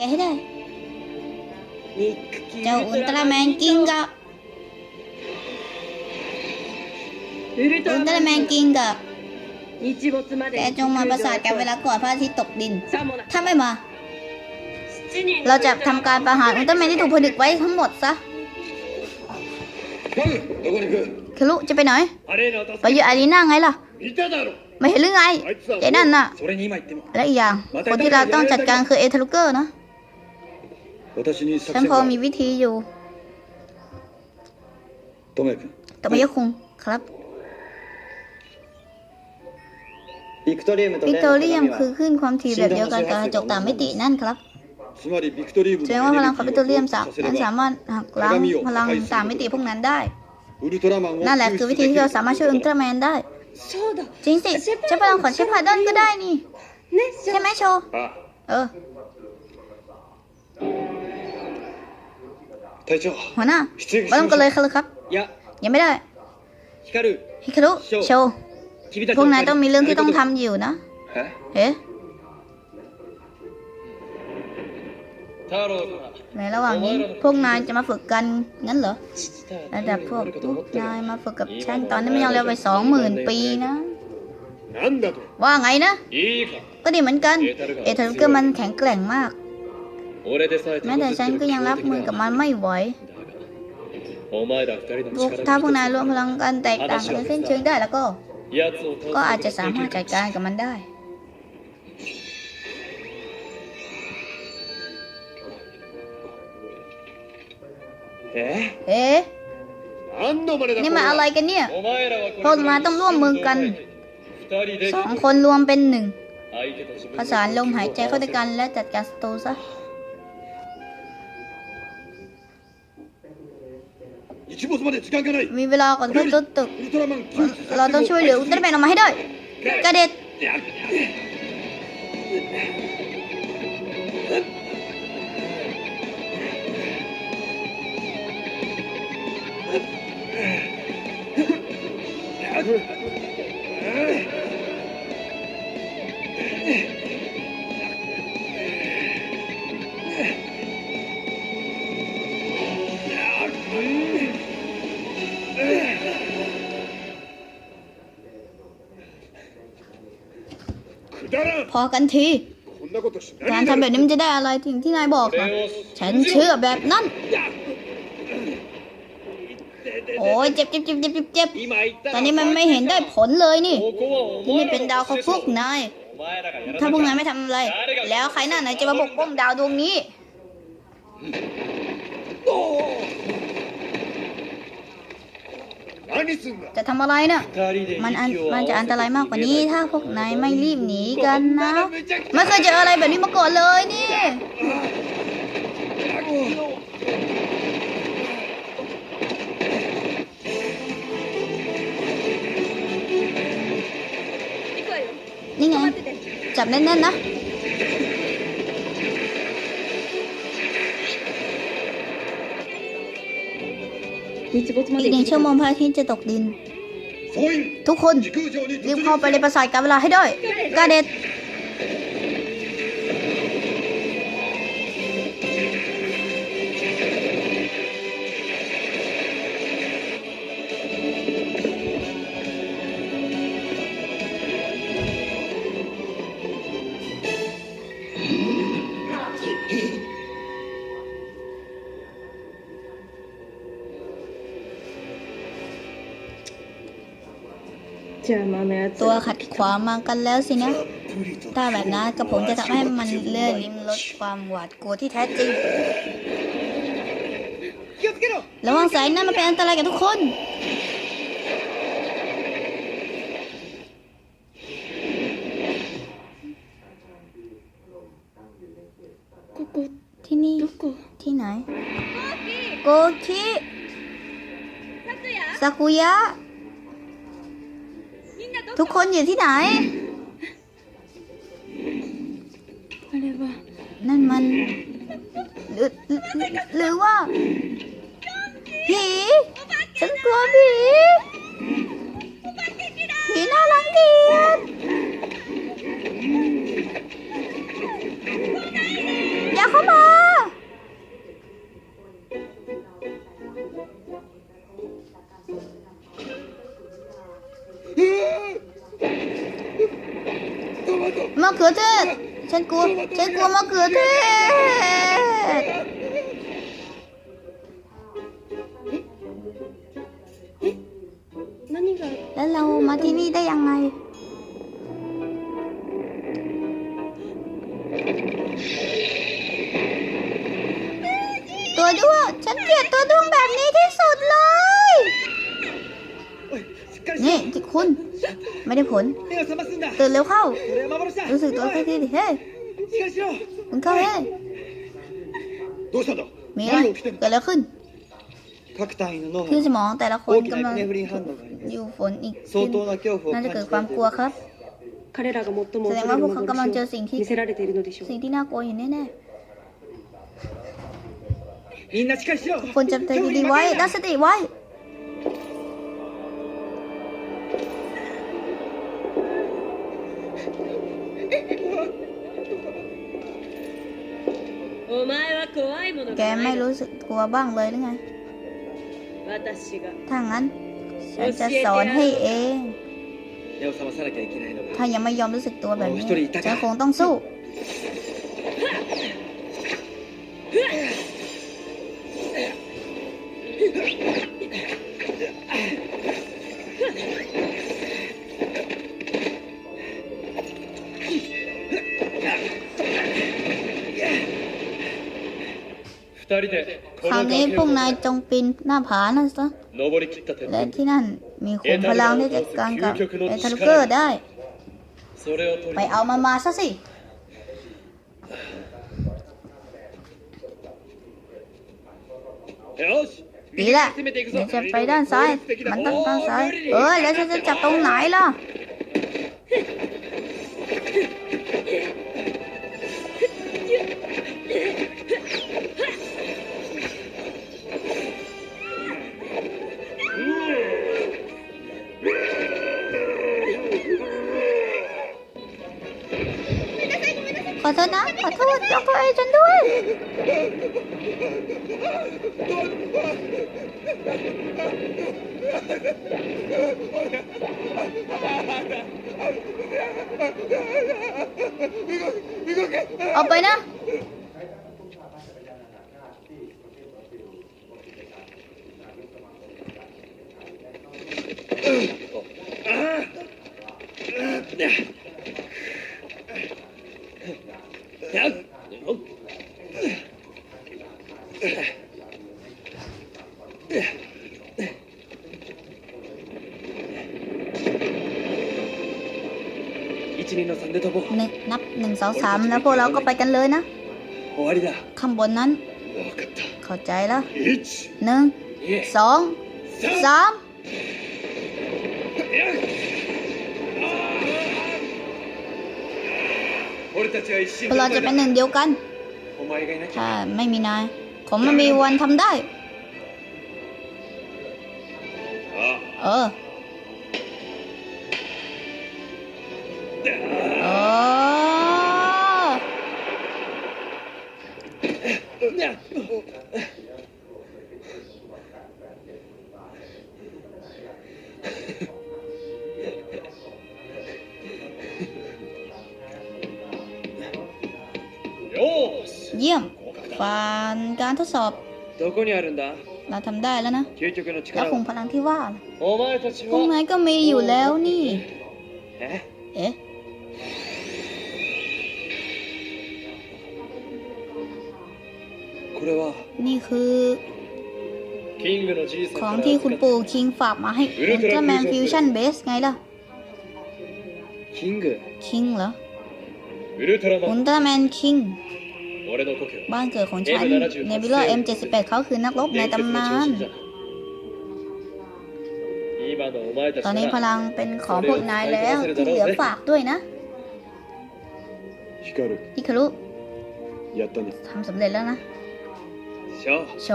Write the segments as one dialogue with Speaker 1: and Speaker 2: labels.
Speaker 1: แกให้ได้ เจ้าอุลตร้าแมนกิงกะอุลตร้าแมนกิงกะแกจงมาประสาทกันเวลาก่อนพระอาทิตย์ตกดิน ถ้าไม่มา เราจะทำการประหารอุลตร้าแมนที่ถูกผนึกไว้ทั้งหมดซะคลุจะไปไหน ไปอยู่อารีนาไงล่ะ ไม่เห็นหรือไงไอ้นั่นน่ะ และอีกอย่าง คนที่เราต้องจัดการคือเอทาลูเกอร์นะ ฉันพอมีวิธีอยู่
Speaker 2: โตเมะ
Speaker 1: โตเมะคุงครับวิกตอเรียมคือขึ้นความถี่แบบเดียวกันกับกระจกต่างมิตินั่นครับแสดงว่าพลังของวิกตอเรียมสามารถหักล้างพลังต่างมิติพวกนั้นได้ นั่นแหละคือวิธีที่เราสามารถช่วยอุลตร้าแมนได้ จริงสิใช้พลังของเชฟพาดอนก็ได้นี่ ใช่ไหมโช เออ หัวหน้าไม่ต้องกันเล
Speaker 2: ยค่ะ
Speaker 1: ครับ ยังไม่ได้ฮิคารุโชพวกนายต้องมีเรื่องที่ต้องทำอยู่นะเอ๊ะในระหว่างนี้พวกนายจะมาฝึกกันงั้นเหรอระดับพวกพวกนายมาฝึกกับฉันตอนนี้มันยังเร็วไปสองหมื่นปีนะ ว่าไงนะ ก็ดีเหมือนกัน เอเธอร์เกอร์มันแข็งแกร่งมาก แม้แต่ฉันก็ยังรับมือกับมันไม่ไหวพวกถ้าพวกนายรวมพลังกันแตกต่างกันเส้นเชิงได้แล้วก็ ก็อาจจะสามารถจัดการกับมันได้เอ๊ะนี่มาอะไรกันเนี่ยพวกมาต้องร่วมมือกันสองคนรวมเป็นหนึ่ง
Speaker 3: ประ
Speaker 1: สานลมหายใจเข้าด้วยกันและจัดการศัตรูซะ มีเวลาก่อนนต้นตเราต้องช่วยเหลืออุลตร้าแมนออกมาให้ได้ กระเด็ดเอกันที การทำแบบนี้มันจะได้อะไรถึงที่นายบอกนะฉันเชื่อแบบนั้น โอ้ยเจ็บเจ็บเจ็บเจ็บเจ็บตอนนี้มันไม่เห็นได้ผลเลยนี่ ที่นี่เป็นดาวของพวกนาย ถ้าพวกนายไม่ทำอะไร แล้วใครหน้าไหนจะมาปกป้องดาวดวงนี้ จะทำอะไรนะ่ะมันมันจะอันตรายมากกว่านี้ ถ้าพวกนายไม่รีบหนีกันนะไม่เคยเจออะไรแบบนี้มาก่อนเลยนี่นี่ไง จับแน่นๆนะ อีกหนึ่งชั่วโมงพระอาทิตย์จะตกดิน ทุกคนรีบเข้าไปในปราสาทกาเวลาให้ด้วยกาเด็ด ตัวขัดขวางมากันแล้วสินะ ถ้าแบบนั้นกระผมจะทำให้มันเลื่อนลิมลดความหวาดกลัวที่แท้จริง ระวังสายนั้นมันเป็นอันตรายกับทุกคน ที่นี่ ที่ไหน โกคิซากุยะ ทุกคนอยู่ที่ไหน
Speaker 4: อะไรวะ
Speaker 1: นั่นมันหรือหรือว่า ผีฉันกลัวผี ผีน่ารังเกียจอย่าเข้ามาะเขือเทศ ฉันกลัว ฉันกลัวมะเขือเทศแล้วเรามาที่นี่ได้ยังไง ตัวด้วงฉันเกลียดตัวด้วงแบบนี้ที่สุดเลย นี่ที่คุณ ไม่ได้ผล
Speaker 2: เตื่
Speaker 1: นเร็วเข้า รู้สึกตัวสักทีดิเฮ้ยมึงเข้าเฮ้ยมีอะไรเกิดอะไรขึ้นขึ้
Speaker 5: น
Speaker 1: สมองแต่ละคนกำลังอยู่ฝนอีกน่าจะเกิดความกลัวครับแสดงว่าพวกเขากำลังเจอสิ่งที่สิ่งที่น่ากลัวอยู่แน่
Speaker 2: ๆทุ
Speaker 1: กคนจำใจดีๆไว้ตั้งสติไว้ ไม่รู้สึกกลัวบ้างเลยหรือไง ถ้างั้น ฉันจะสอนให้เอง ถ้ายังไม่ยอมรู้สึกตัวแบบนี้ฉันคงต้องสู้
Speaker 3: อ
Speaker 1: น
Speaker 3: นี้
Speaker 1: พวกนายจงปีนหน้าผานั่นซะและที่นั่นมีขุมพลังที่จัดการกับเอทัลเกอร์ได้ ไปเอามามาซะสิดีละเดี๋ยวจะไปด้านซ้าย มันต้องด้านซ้าย เออแล้วฉันจะจับตรงไหนล่ะ ขอโทษนะขอ หนึ่งสองสามแล้วพวกเราก็ไปกันเลยนะข้างบนนั้น เข้าใจแล้วหนึ่งสองสามพวกเราจะเป็นหนึ่งเดียวกัน ถ้าไม่มีนาย ผมไม่มีวันทำได้ เออานการทดสอบเราทำได้แล้วนะแล้วคงพลังที่ว่าพวกนาก็มีอยู่แล้วนี่เอ๊ะนี่คือของที่คุณปู่คิงฝากมาให้อุลตร้าแมนฟิวชั่นเบสไงล่ะ คิงเหรออุลตร้าแมนคิง บ้านเกิดของฉันเนบิล่า M78 เขาคือนักรบในตำนาน ตอนนี้พลังเป็นของพวกนายแล้วที่เหลือฝากด้วยนะฮิคารุทำสำเร็จแล้วนะ โช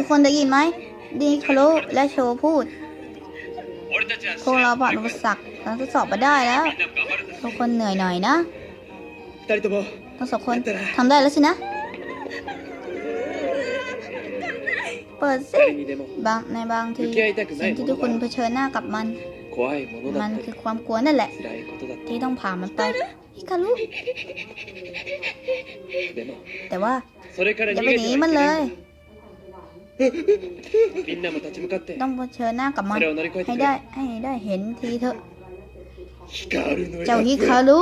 Speaker 1: ทุกคนได้ยินไหมดีคารุและโชพูด พวกเราผ่านอุปสรรคการทดสอบมาได้แล้ว ทุกคนเหนื่อยหน่อยนะทั้งสองคนทำได้แล้วสินะ เปิดสิบางในบางทีสิ่งที่ทุกคนเผชิญหน้ากับมัน มันคือความกลัวนั่นแหละ ที่ต้องผ่านมันไปฮิคารุแต่ว่าอย่าไปหนีมันเลย ต้องเผชิญหน้ากับมันให้ได้ให้ได้เห็นทีเถอะเจ้าฮิคารุ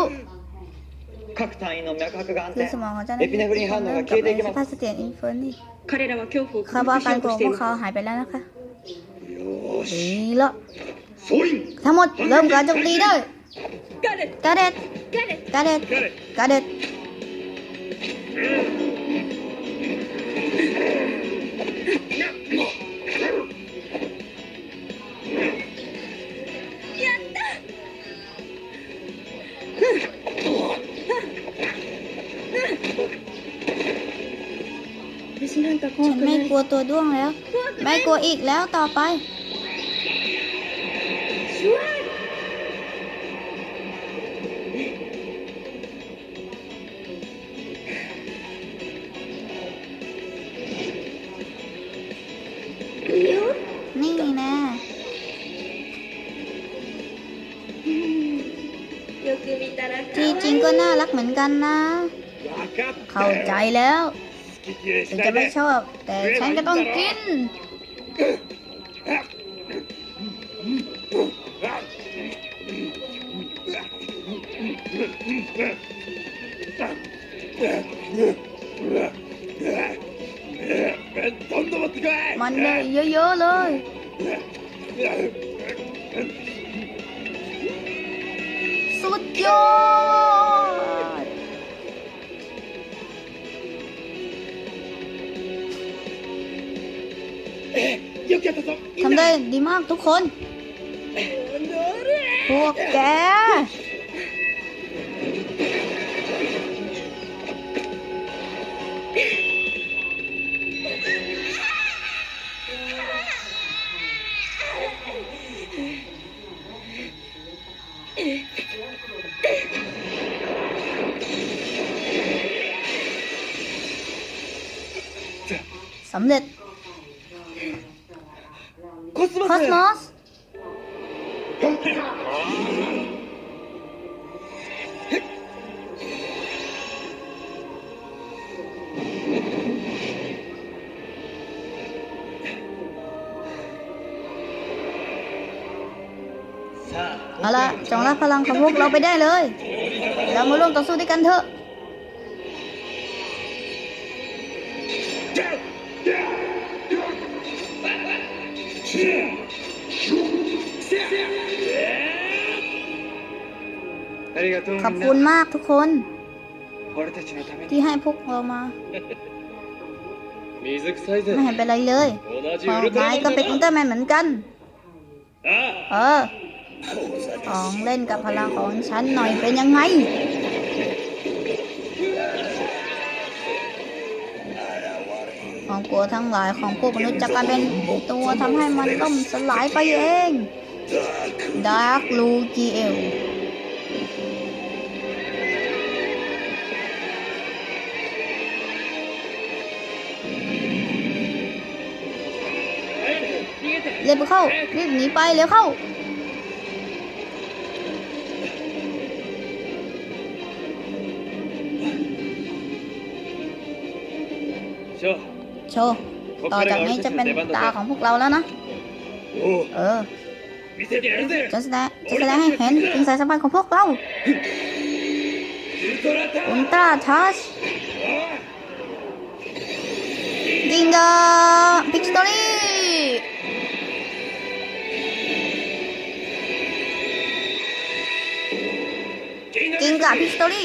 Speaker 1: คือสมองของเจ้านั้
Speaker 6: น
Speaker 1: เริ่มกับสภาพ
Speaker 6: เส
Speaker 1: ถียรอินเฟอร์นี่
Speaker 4: เขา
Speaker 1: บอ
Speaker 4: ก
Speaker 1: การโกงพ
Speaker 4: ว
Speaker 1: กเขาหายไปแล้วนะคะดีละทั้งหมดเริ่มการจมตีได้กาเด็ด
Speaker 4: กาเด็ด
Speaker 1: กาเด็ดกาเด็ด ฉันไม่กลัวตัวด้วงแล้ว ไม่กลัวอีกแล้วต่อไปนี่นะที่จริงก็น่ารักเหมือนกันนะ เข้าใจแล้ว ถึงจะไม่ชอบ แต่ฉันก็ต้องกิน มันเลยเยอะๆเลย สุดยอด ทำได้ดีมากทุกคน พวกแก สำเร็จ Cosmos เอาละจงรับพลังของพวกเราไปได้เลย เรามาร่วมต่อสู้ด้วยกันเถอะ ขอบคุณมากทุกคน ที่ให้พวกเรามา ไม่เห็นเป็นไรเลยพอ
Speaker 3: ไม้
Speaker 1: ก็เป็นอุลตร้าแมนเหมือนกัน เออ ของเล่นกับพลังของฉันหน่อยเป็นยังไงของกลัวทั้งหลายของพวกมนุษย์จะกลายเป็นตัวทำให้มันล่มสลายไปเองดาร์คลูจีเอล เร็วเข้ารีบหนีไปเร็วเข้าโชว์ต่อจากนี้จะเป็นตาของพวกเราแล้วนะ เออจะแสดงจะแสดงให้เห็นถึงสายสัมพันธ์ของพวกเราอุลตราทัช গাভীর স্তরে